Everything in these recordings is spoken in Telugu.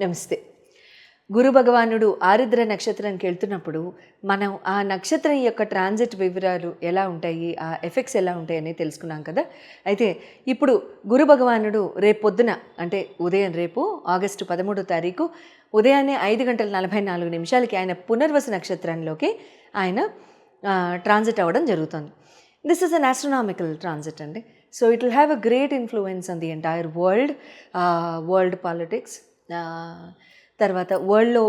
నమస్తే. గురు భగవానుడు ఆరుద్ర నక్షత్రానికి వెళ్తున్నప్పుడు మనం ఆ నక్షత్రం యొక్క ట్రాన్సిట్ వివరాలు ఎలా ఉంటాయి ఆ ఎఫెక్ట్స్ ఎలా ఉంటాయి తెలుసుకున్నాం కదా. అయితే ఇప్పుడు గురు భగవానుడు రేపు పొద్దున అంటే ఉదయం రేపు ఆగస్టు పదమూడో తారీఖు ఉదయాన్నే ఐదు గంటల నలభై నాలుగు నిమిషాలకి ఆయన పునర్వసు నక్షత్రంలోకి ఆయన ట్రాన్సిట్ అవ్వడం జరుగుతుంది. This is an astronomical transit అండి. So it will have a great influence on the entire world world politics తర్వాత వరల్డ్లో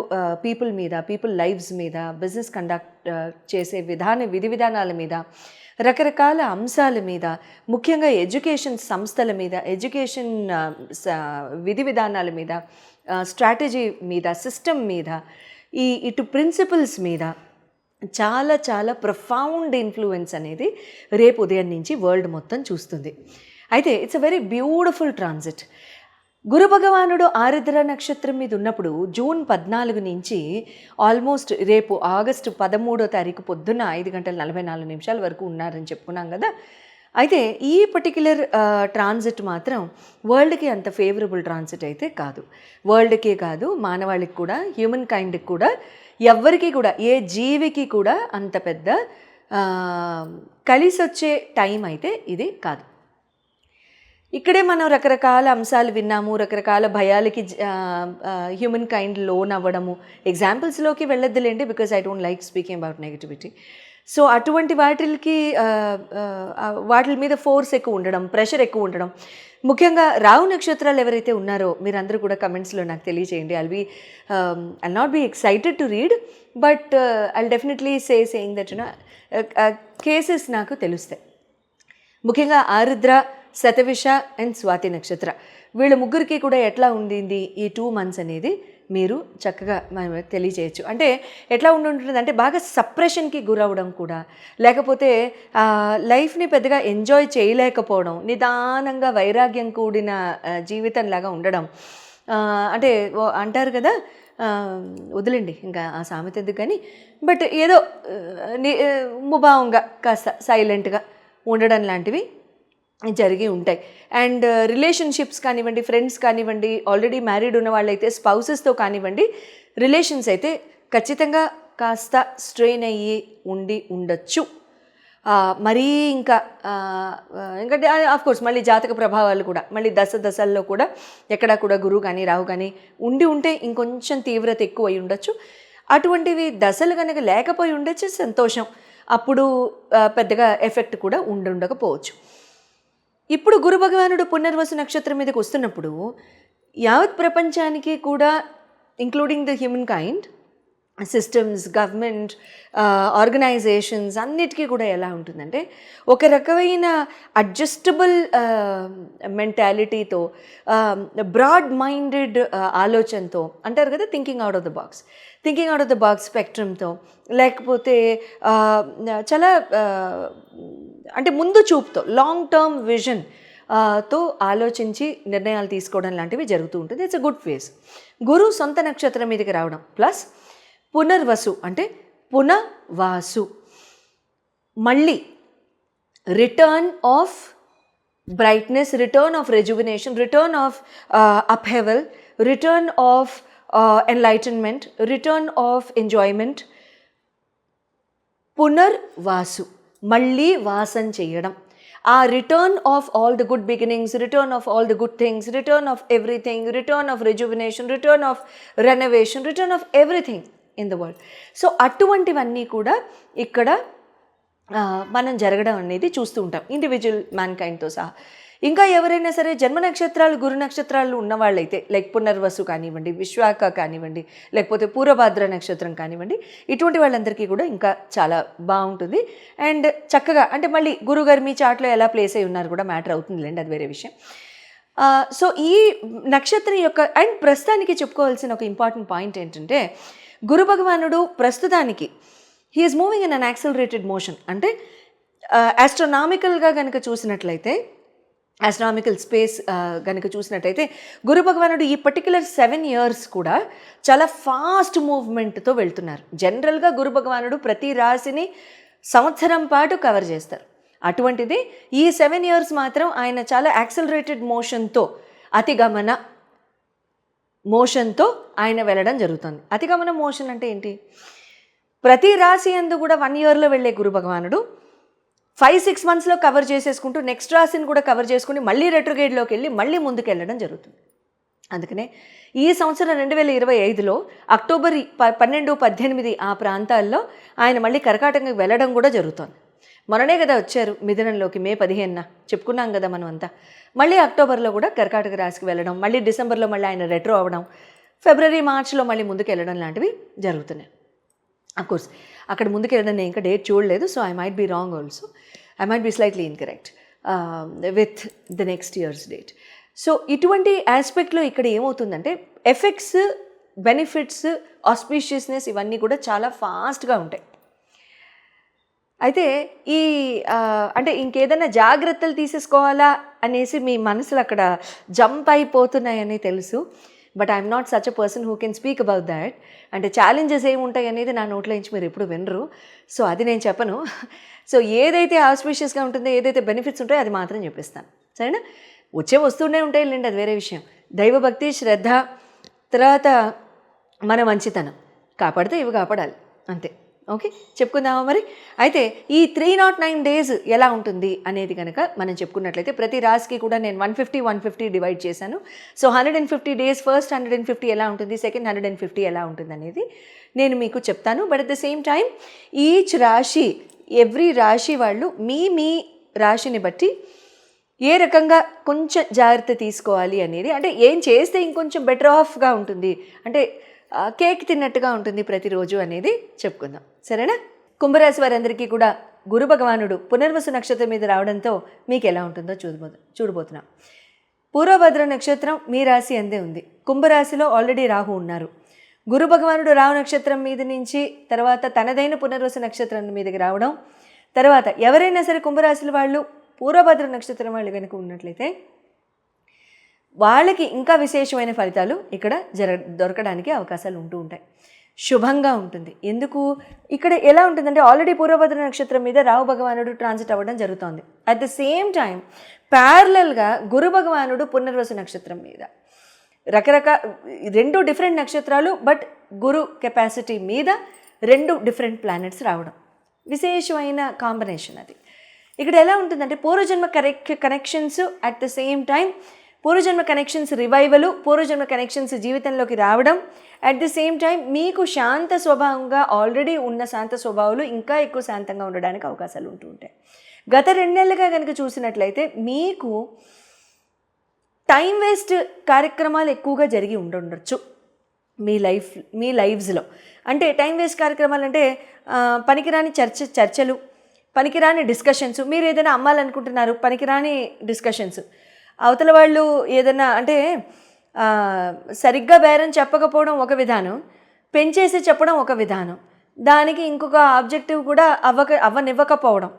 పీపుల్ మీద పీపుల్ లైవ్స్ మీద బిజినెస్ కండక్ట్ చేసే విధాన విధి విధానాల మీద రకరకాల అంశాల మీద ముఖ్యంగా ఎడ్యుకేషన్ సంస్థల మీద ఎడ్యుకేషన్ విధి విధానాల మీద స్ట్రాటజీ మీద సిస్టమ్ మీద ఈ ఇటు ప్రిన్సిపల్స్ మీద చాలా చాలా ప్రొఫౌండ్ ఇన్ఫ్లుయెన్స్ అనేది రేపు ఉదయం నుంచి వరల్డ్ మొత్తం చూస్తుంది. అయితే it's a very beautiful transit. Guru భగవానుడు ఆరుద్ర నక్షత్రం మీద ఉన్నప్పుడు జూన్ పద్నాలుగు నుంచి ఆల్మోస్ట్ రేపు ఆగస్టు పదమూడో తారీఖు పొద్దున్న ఐదు గంటల నలభై నాలుగు నిమిషాల వరకు ఉన్నారని చెప్పుకున్నాం కదా. అయితే ఈ పర్టిక్యులర్ ట్రాన్సిట్ మాత్రం వరల్డ్కి అంత ఫేవరబుల్ ట్రాన్సిట్ అయితే కాదు. వరల్డ్కే కాదు మానవాళికి కూడా హ్యూమన్ కైండ్కి కూడా ఎవ్వరికి కూడా ఏ జీవికి కూడా అంత పెద్ద కలిసొచ్చే టైం అయితే ఇది కాదు. ఇక్కడే మనం రకరకాల అంశాలు విన్నాము రకరకాల భయాలకి హ్యూమన్ కైండ్ లోన్ అవ్వడము. ఎగ్జాంపుల్స్లోకి వెళ్ళొద్దులేండి because I don't like speaking about negativity so అటువంటి వాటికి వాటి మీద ఫోర్స్ ఎక్కువ ఉండడం ప్రెషర్ ఎక్కువ ఉండడం. ముఖ్యంగా రావు నక్షత్రాలు ఎవరైతే ఉన్నారో మీరందరూ కూడా కమెంట్స్లో నాకు తెలియజేయండి I'll be I'll not be excited to read but I'll definitely say saying that cases నాకు తెలుస్తాయి. ముఖ్యంగా ఆరుద్ర శతవిష అండ్ స్వాతి నక్షత్ర. వీళ్ళ ముగ్గురికి కూడా ఎట్లా ఉండింది ఈ టూ మంత్స్ అనేది మీరు చక్కగా మనం తెలియచేయచ్చు. అంటే ఎట్లా ఉండి ఉంటుంది అంటే బాగా సప్రెషన్కి గురవడం కూడా లేకపోతే లైఫ్ని పెద్దగా ఎంజాయ్ చేయలేకపోవడం నిదానంగా వైరాగ్యం కూడిన జీవితంలాగా ఉండడం. అంటే అంటారు కదా వదిలేండి ఇంకా ఆ సామెత ఎందుకు కానీ బట్ ఏదో ముభావంగా కాస్త సైలెంట్గా ఉండడం లాంటివి జరిగి ఉంటాయి. అండ్ రిలేషన్షిప్స్ uh, కానివ్వండి ఫ్రెండ్స్ కానివ్వండి ఆల్రెడీ మ్యారీడ్ ఉన్న వాళ్ళైతే స్పౌసెస్తో కానివ్వండి రిలేషన్స్ అయితే ఖచ్చితంగా కాస్త స్ట్రెయిన్ అయ్యి ఉండి ఉండొచ్చు. మరీ ఇంకా ఎందుకంటే కోర్స్ మళ్ళీ జాతక ప్రభావాలు కూడా మళ్ళీ దశ దశల్లో కూడా ఎక్కడ కూడా గురువు కానీ రావు కానీ ఉండి ఉంటే ఇంకొంచెం తీవ్రత ఎక్కువ అయి ఉండొచ్చు. అటువంటివి దశలు కనుక లేకపోయి ఉండొచ్చు సంతోషం. అప్పుడు పెద్దగా ఎఫెక్ట్ కూడా ఉండుండకపోవచ్చు. ఇప్పుడు గురు భగవానుడు పునర్వసు నక్షత్రం మీదకి వస్తున్నప్పుడు యావత్ ప్రపంచానికి కూడా including the humankind systems government organisations అన్నిటికీ కూడా ఎలా ఉంటుందంటే ఒక రకమైన అడ్జస్టబుల్ మెంటాలిటీతో బ్రాడ్ మైండెడ్ ఆలోచనతో అంటారు కదా thinking out of the box thinking out of the box స్పెక్ట్రమ్తో లేకపోతే చాలా అంటే ముందు చూపుతో లాంగ్ టర్మ్ విజన్తో ఆలోచించి నిర్ణయాలు తీసుకోవడం లాంటివి జరుగుతూ ఉంటుంది. It's a good phase Guru సొంత నక్షత్రం మీదకి రావడం. ప్లస్ పునర్వసు అంటే పునవాసు. మళ్ళీ return of brightness return of rejuvenation return of upheaval return of enlightenment return of enjoyment Punarvasu మళ్ళీ వాసం చేయడం. ఆ return of all the good beginnings return of all the good things return of everything return of rejuvenation return of renovation return of everything in the world. So అటువంటివన్నీ కూడా ఇక్కడ మనం జరగడం అనేది చూస్తూ ఉంటాం. ఇండివిజువల్ మ్యాన్ కైండ్తో సహా. ఇంకా ఎవరైనా సరే జన్మ నక్షత్రాలు గురు నక్షత్రాలు ఉన్నవాళ్ళైతే లైక్ పునర్వసు కానివ్వండి విశ్వాక కానివ్వండి లేకపోతే పూర్వభాద్ర నక్షత్రం కానివ్వండి ఇటువంటి వాళ్ళందరికీ కూడా ఇంకా చాలా బాగుంటుంది. అండ్ చక్కగా అంటే మళ్ళీ గురుగారు మీ చాట్లో ఎలా ప్లేస్ అయి ఉన్నారు కూడా మ్యాటర్ అవుతుందిలేండి అది వేరే విషయం. సో ఈ నక్షత్రం యొక్క అండ్ ప్రస్తుతానికి చెప్పుకోవాల్సిన ఒక ఇంపార్టెంట్ పాయింట్ ఏంటంటే గురు భగవానుడు ప్రస్తుతానికి he's moving in an accelerated motion అంటే ఆస్ట్రోనామికల్గా కనుక చూసినట్లయితే ఆస్ట్రానామికల్ స్పేస్ కనుక చూసినట్టయితే గురు భగవానుడు ఈ పర్టికులర్ సెవెన్ ఇయర్స్ కూడా చాలా ఫాస్ట్ మూవ్మెంట్తో వెళ్తున్నారు. జనరల్గా గురు భగవానుడు ప్రతి రాశిని సంవత్సరం పాటు కవర్ చేస్తారు. అటువంటిది ఈ సెవెన్ ఇయర్స్ మాత్రం ఆయన చాలా యాక్సలరేటెడ్ మోషన్తో అతిగమన మోషన్తో ఆయన వెళ్ళడం జరుగుతుంది. అతిగమన మోషన్ అంటే ఏంటి? ప్రతి రాశి అందు కూడా వన్ ఇయర్లో వెళ్ళే గురు భగవానుడు ఫైవ్ సిక్స్ మంత్స్లో కవర్ చేసేసుకుంటూ నెక్స్ట్ రాశిని కూడా కవర్ చేసుకుని మళ్ళీ రెట్రోగేడ్లోకి వెళ్ళి మళ్ళీ ముందుకు వెళ్ళడం జరుగుతుంది. అందుకనే ఈ సంవత్సరం రెండు వేల ఇరవై ఐదులో అక్టోబర్ ప పన్నెండు పద్దెనిమిది ఆ ప్రాంతాల్లో ఆయన మళ్ళీ కర్కాటకంకి వెళ్ళడం కూడా జరుగుతోంది. మొన్ననే కదా వచ్చారు మిథునంలోకి మే పదిహేనున. చెప్పుకున్నాం కదా మనం అంతా మళ్ళీ అక్టోబర్లో కూడా కర్కాటక రాశికి వెళ్ళడం మళ్ళీ డిసెంబర్లో మళ్ళీ ఆయన రెట్రో అవ్వడం ఫిబ్రవరి మార్చిలో మళ్ళీ ముందుకు వెళ్ళడం లాంటివి జరుగుతున్నాయి. కోర్స్ అక్కడ ముందుకు వెళ్ళడం నేను ఇంకా డేట్ చూడలేదు so I might be wrong also I might be slightly incorrect with the next years date so ఇటువంటి ఆస్పెక్ట్లో ఇక్కడ ఏమవుతుందంటే ఎఫెక్ట్స్ బెనిఫిట్స్ ఆస్పీషియస్నెస్ ఇవన్నీ కూడా చాలా ఫాస్ట్గా ఉంటాయి. అయితే ఈ అంటే ఇంకేదైనా జాగ్రత్తలు తీసేసుకోవాలా అనేసి మీ మనసులు అక్కడ జంప్ అయిపోతున్నాయని తెలుసు. But I'm not such a person who can speak about that అంటే ఛాలెంజెస్ ఏముంటాయి అనేది నా నోట్లో నుంచి మీరు ఎప్పుడు వినరు. సో అది నేను చెప్పను. సో ఏదైతే ఆస్పీషియస్గా ఉంటుందో ఏదైతే బెనిఫిట్స్ ఉంటాయో అది మాత్రం చెప్పిస్తాను. సరేనా? వచ్చే వస్తూనే ఉంటాయి లేండి అది వేరే విషయం. దైవభక్తి శ్రద్ధ తర్వాత మన మంచితనం. కాపాడితే ఇవి కాపాడాలి. అంతే. ఓకే చెప్పుకుందామా మరి? అయితే ఈ త్రీ నాట్ నైన్ డేస్ ఎలా ఉంటుంది అనేది కనుక మనం చెప్పుకున్నట్లయితే ప్రతి రాశికి కూడా నేను one fifty one fifty divide చేశాను. So hundred and fifty days first hundred and fifty ఎలా ఉంటుంది? సెకండ్ హండ్రెడ్ అండ్ ఫిఫ్టీ ఎలా ఉంటుంది అనేది నేను మీకు చెప్తాను. But at the same time each రాశి ఎవ్రీ రాశి వాళ్ళు మీ మీ రాశిని బట్టి ఏ రకంగా కొంచెం జాగ్రత్త తీసుకోవాలి అనేది అంటే ఏం చేస్తే ఇంకొంచెం బెటర్ ఆఫ్గా ఉంటుంది అంటే కేక్ తిన్నట్టుగా ఉంటుంది ప్రతిరోజు అనేది చెప్పుకుందాం. సరేనా? కుంభరాశి వారందరికీ కూడా గురు భగవానుడు పునర్వసు నక్షత్రం మీద రావడంతో మీకు ఎలా ఉంటుందో చూడబో చూడబోతున్నాం. పూర్వభద్ర నక్షత్రం మీ రాశి అందే ఉంది. కుంభరాశిలో ఆల్రెడీ రాహు ఉన్నారు. గురు భగవానుడు రాహు నక్షత్రం మీద నుంచి తర్వాత తనదైన పునర్వసు నక్షత్రం మీదకి రావడం తర్వాత ఎవరైనా సరే కుంభరాశుల వాళ్ళు పూర్వభద్ర నక్షత్రం వాళ్ళు కనుక ఉన్నట్లయితే వాళ్ళకి ఇంకా విశేషమైన ఫలితాలు ఇక్కడ జర దొరకడానికి అవకాశాలు ఉంటూ ఉంటాయి. శుభంగా ఉంటుంది. ఎందుకు? ఇక్కడ ఎలా ఉంటుందంటే ఆల్రెడీ పూర్వభద్ర నక్షత్రం మీద రావు భగవానుడు ట్రాన్సిట్ అవ్వడం జరుగుతోంది. అట్ ద సేమ్ టైం ప్యారలల్గా గురు భగవానుడు పునర్వసు నక్షత్రం మీద. రకరకాల రెండు డిఫరెంట్ నక్షత్రాలు బట్ గురు కెపాసిటీ మీద రెండు డిఫరెంట్ ప్లానెట్స్ రావడం. విశేషమైన కాంబినేషన్ అది. ఇక్కడ ఎలా ఉంటుందంటే పూర్వజన్మ correct connections at the same time పూర్వజన్మ కనెక్షన్స్ రివైవలు పూర్వజన్మ కనెక్షన్స్ జీవితంలోకి రావడం. అట్ ది సేమ్ టైం మీకు శాంత స్వభావంగా ఆల్రెడీ ఉన్న శాంత స్వభావాలు ఇంకా ఎక్కువ శాంతంగా ఉండడానికి అవకాశాలు ఉంటూ ఉంటాయి. గత రెండు నెలలుగా కనుక చూసినట్లయితే మీకు టైం వేస్ట్ కార్యక్రమాలు ఎక్కువగా జరిగి ఉండుండొచ్చు మీ లైఫ్ మీ లైఫ్స్లో అంటే టైం వేస్ట్ కార్యక్రమాలు అంటే పనికిరాని చర్చ చర్చలు పనికిరాని డిస్కషన్స్ మీరు ఏదైనా అమ్మాలనుకుంటున్నారు పనికిరాని డిస్కషన్స్ అవతల వాళ్ళు ఏదైనా అంటే సరిగ్గా బేరం చెప్పకపోవడం ఒక విధానం పెంచేసి చెప్పడం ఒక విధానం. దానికి ఇంకొక ఆబ్జెక్టివ్ కూడా అవ్వక అవ్వనివ్వకపోవడం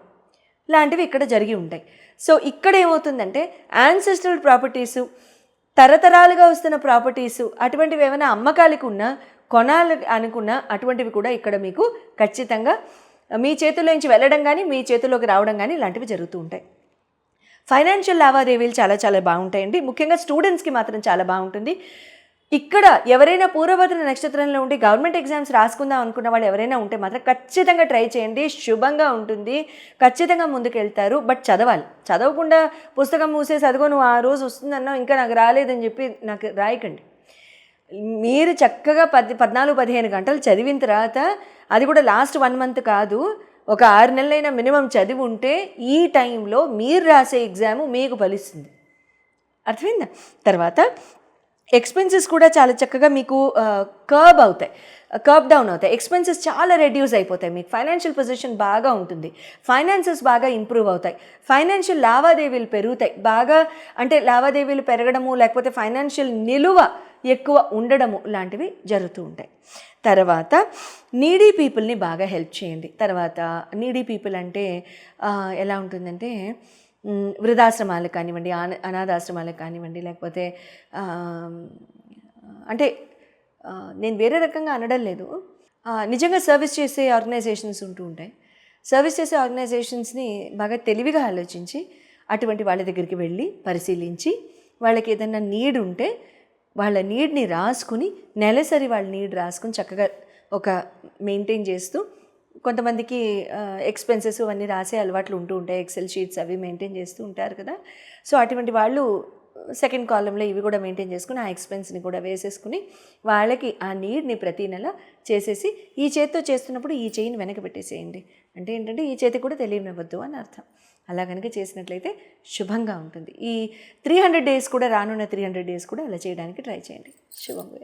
లాంటివి ఇక్కడ జరిగి ఉంటాయి. సో ఇక్కడ ఏమవుతుందంటే యాన్సెస్ట్రల్ ప్రాపర్టీసు తరతరాలుగా వస్తున్న ప్రాపర్టీసు అటువంటివి ఏమైనా అమ్మకాలకు ఉన్నా కొనాలి అనుకున్నా అటువంటివి కూడా ఇక్కడ మీకు ఖచ్చితంగా మీ చేతుల్లోంచి వెళ్ళడం కానీ మీ చేతుల్లోకి రావడం కానీ ఇలాంటివి జరుగుతూ ఉంటాయి. ఫైనాన్షియల్ లావాదేవీలు చాలా చాలా బాగుంటాయండి. ముఖ్యంగా స్టూడెంట్స్కి మాత్రం చాలా బాగుంటుంది. ఇక్కడ ఎవరైనా పూర్వభద్ర నక్షత్రంలో ఉండి గవర్నమెంట్ ఎగ్జామ్స్ రాసుకుందాం అనుకున్న వాళ్ళు ఎవరైనా ఉంటే మాత్రం ఖచ్చితంగా ట్రై చేయండి. శుభంగా ఉంటుంది. ఖచ్చితంగా ముందుకెళ్తారు. బట్ చదవాలి. చదవకుండా పుస్తకం మూసేసి అదిగో నువ్వు ఆ రోజు వస్తుందన్నావు ఇంకా నాకు రాలేదని చెప్పి నాకు రాయకండి. మీరు చక్కగా పది పద్నాలుగు పదిహేను గంటలు చదివిన తర్వాత అది కూడా లాస్ట్ వన్ మంత్ కాదు. ఒక ఆరు నెలలైనా మినిమం చదివి ఉంటే ఈ టైంలో మీరు రాసే ఎగ్జామ్ మీకు ఫలిస్తుంది. అర్థమైందా? తర్వాత ఎక్స్పెన్సెస్ కూడా చాలా చక్కగా మీకు కర్బ్ అవుతాయి. కర్బ్ డౌన్ అవుతాయి. ఎక్స్పెన్సెస్ చాలా రెడ్యూస్ అయిపోతాయి. మీకు ఫైనాన్షియల్ పొజిషన్ బాగా ఉంటుంది. ఫైనాన్సెస్ బాగా ఇంప్రూవ్ అవుతాయి. ఫైనాన్షియల్ లావాదేవీలు పెరుగుతాయి. బాగా అంటే లావాదేవీలు పెరగడము లేకపోతే ఫైనాన్షియల్ నిలువ ఎక్కువ ఉండడము లాంటివి జరుగుతూ ఉంటాయి. తర్వాత నీడీ పీపుల్ని బాగా హెల్ప్ చేయండి. తర్వాత నీడీ పీపుల్ అంటే ఎలా ఉంటుందంటే వృద్ధాశ్రమాలకు కానివ్వండి అన అనాథాశ్రమాలకు కానివ్వండి లేకపోతే అంటే నేను వేరే రకంగా అనడం లేదు. నిజంగా సర్వీస్ చేసే ఆర్గనైజేషన్స్ ఉంటూ ఉంటాయి. సర్వీస్ చేసే ఆర్గనైజేషన్స్ని బాగా తెలివిగా ఆలోచించి అటువంటి వాళ్ళ దగ్గరికి వెళ్ళి పరిశీలించి వాళ్ళకి ఏదైనా నీడ్ ఉంటే వాళ్ళ నీడ్ని రాసుకుని నెలసరి వాళ్ళ నీడ్ రాసుకుని చక్కగా ఒక మెయింటైన్ చేస్తూ కొంతమందికి ఎక్స్పెన్సెస్ అవన్నీ రాసే అలవాట్లు ఉంటూ ఉంటాయి. ఎక్సెల్ షీట్స్ అవి మెయింటైన్ చేస్తూ ఉంటారు కదా. సో అటువంటి వాళ్ళు సెకండ్ కాలంలో ఇవి కూడా మెయింటైన్ చేసుకుని ఆ ఎక్స్పెన్స్ని కూడా వేసేసుకుని వాళ్ళకి ఆ నీడ్ని ప్రతి నెల చేసేసి ఈ చేతితో చేస్తున్నప్పుడు ఈ చేయిని వెనక పెట్టేసేయండి. అంటే ఏంటంటే ఈ చేతి కూడా తెలియనివ్వద్దు అని అర్థం. అలా కనుక చేసినట్లయితే శుభంగా ఉంటుంది. ఈ త్రీ హండ్రెడ్ డేస్ కూడా రానున్న త్రీ హండ్రెడ్ డేస్ కూడా అలా చేయడానికి ట్రై చేయండి. శుభం.